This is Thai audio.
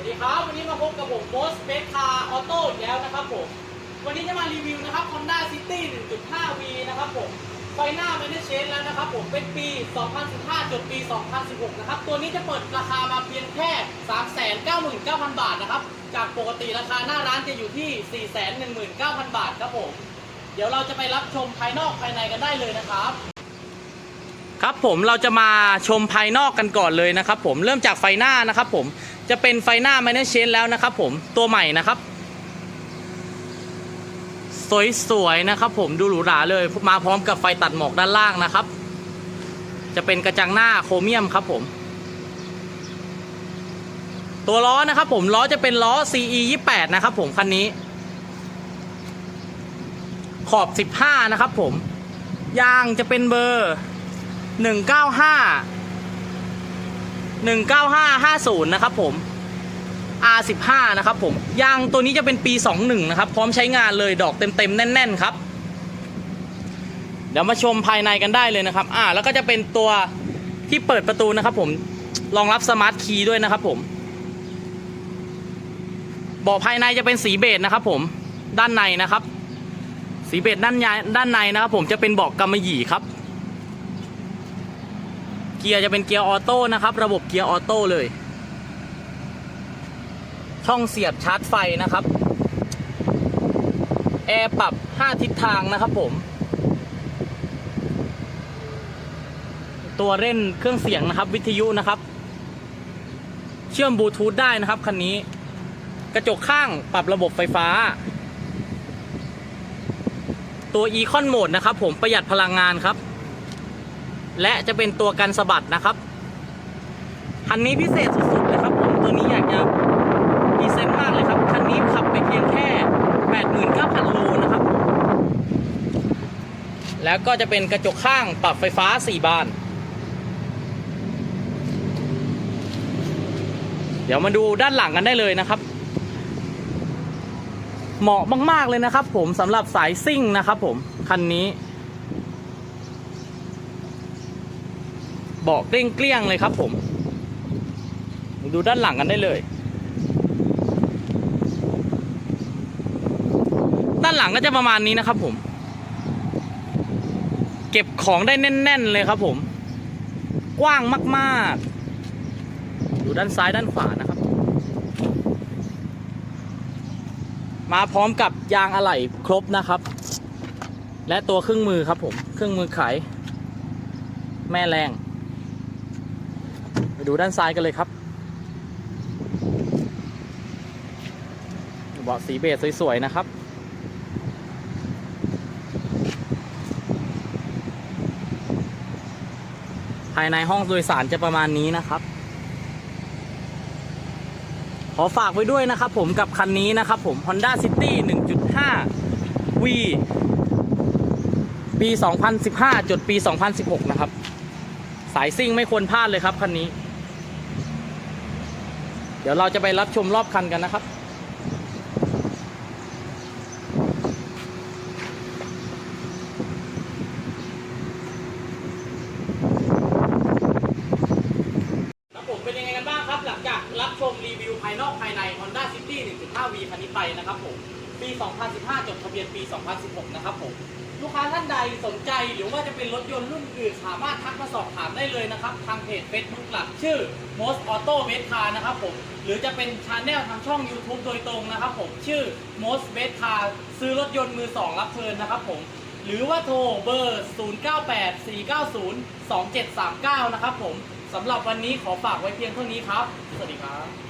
วัสดีครับ วันนี้มาพบกับผมโมสเบสคาร์ออโต้อีกแล้วนะครับผม วันนี้จะมารีวิวนะครับ Honda City 1.5V นะครับผมไฟหน้าไม่ได้เชนแล้วนะครับผมเป็นปี 2015จดปี 2016 นะครับ ตัวนี้จะเปิดราคามาเพียงแค่ 399,000 บาทนะครับ จากปกติราคาหน้าร้านจะอยู่ที่ 419,000 บาทครับผม เดี๋ยวเราจะไปรับชมภายนอกภายในกันได้เลยนะครับ ครับผมเราจะมาชมภายนอกกันก่อนเลยนะครับผมเริ่มจากไฟหน้านะครับผมจะเป็นไฟหน้าไมเนอร์เชนแล้วนะครับผมตัวใหม่นะครับ สวยๆนะครับผมดูหรูหราเลยมาพร้อมกับไฟตัดหมอกด้านล่างนะครับ จะเป็นกระจังหน้าโครเมียมครับผม ตัวล้อนะครับผมล้อจะเป็นล้อ CE 28นะครับผมคันนี้ ขอบ 15 นะครับผมยางจะเป็นเบอร์ หนึ่งเก้าห้าหนึ่งเก้าห้าห้าศูนย์นะครับผม R สิบห้านะครับผม ยางตัวนี้จะเป็นปีสองหนึ่งนะครับ พร้อมใช้งานเลยดอกเต็มเต็มๆ แน่น ๆ ครับ เดี๋ยวมาชมภายในกันได้เลยนะครับ อ่า แล้วก็จะเป็นตัวที่เปิดประตูนะครับผม รองรับสมาร์ทคีย์ด้วยนะครับผมเบาะภายในจะเป็นสีเบจนะครับผม ด้านในนะครับ สีเบจด้านในด้านในนะครับผมจะเป็นเบาะกำมะหยี่ครับ เกียร์จะเป็นเกียร์ออโต้นะครับ ระบบเกียร์ออโต้เลย ช่องเสียบชาร์จไฟนะครับ แอร์ปรับ 5 ทิศทางนะครับผม ตัวเล่นเครื่องเสียงนะครับ วิทยุนะครับ เชื่อมบลูทูธได้นะครับคันนี้ กระจกข้างปรับระบบไฟฟ้า ตัว Econ Mode นะครับผมประหยัดพลังงานครับ และจะเป็นตัวกันสะบัดนะครับคันนี้พิเศษสุดๆเลยครับผมตัวนี้อยากจะพรีเซนต์มากเลยครับคันนี้ขับไปเพียงแค่ 89,000โลนะครับ แล้วก็จะเป็นกระจกข้างปรับไฟฟ้า 4 บาน เดี๋ยวมาดูด้านหลังกันได้เลยนะครับ เหมาะมากๆเลยนะครับผมสำหรับสายซิ่งนะครับผมคันนี้ เบาะเกลี้ยงๆเลยครับผม ดูด้านหลังกันได้เลย ด้านหลังก็จะประมาณนี้นะครับผม เก็บของได้แน่น ๆ เลยครับผม กว้างมากๆ ดูด้านซ้ายด้านขวานะครับ มาพร้อมกับยางอะไหล่ครบนะครับ และตัวเครื่องมือครับผม เครื่องมือไขแม่แรง ดูด้านซ้ายกันเลยครับเบาะสีเบจสวยๆนะครับ ภายในห้องโดยสารจะประมาณนี้นะครับขอฝากไว้ด้วยนะครับผมกับคันนี้นะครับผม Honda City 1.5 V ปี 2015 จดปี 2016 นะครับ สายซิ่งไม่ควรพลาดเลยครับคันนี้ เดี๋ยวเราจะไปรับชมรอบคันกันนะครับ ครับผมเป็นยังไงกันบ้างครับ หลังจากรับชมรีวิวภายนอกภายใน Honda City 1.5V คันนี้ไปนะครับผม ปี 2015 จดทะเบียนปี 2016 นะครับผม ลูกค้าท่านใดสนใจหรือว่าจะเป็นรถยนต์รุ่นอื่นสามารถทักมาสอบถามได้เลยนะครับ ทางเพจ Facebook หลักชื่อ Most Auto b e s Car นะครับผม หรือจะเป็นช anel ทางช่อง YouTube โดยตรงนะครับผม ชื่อ Most b e s Car ซื้อรถยนต์มือ2รับเชิญนะครับผม หรือว่าโทรเบอร์ 0984902739 นะครับผมสำหรับวันนี้ขอฝากไว้เพียงเท่านี้ครับ สวัสดีครับ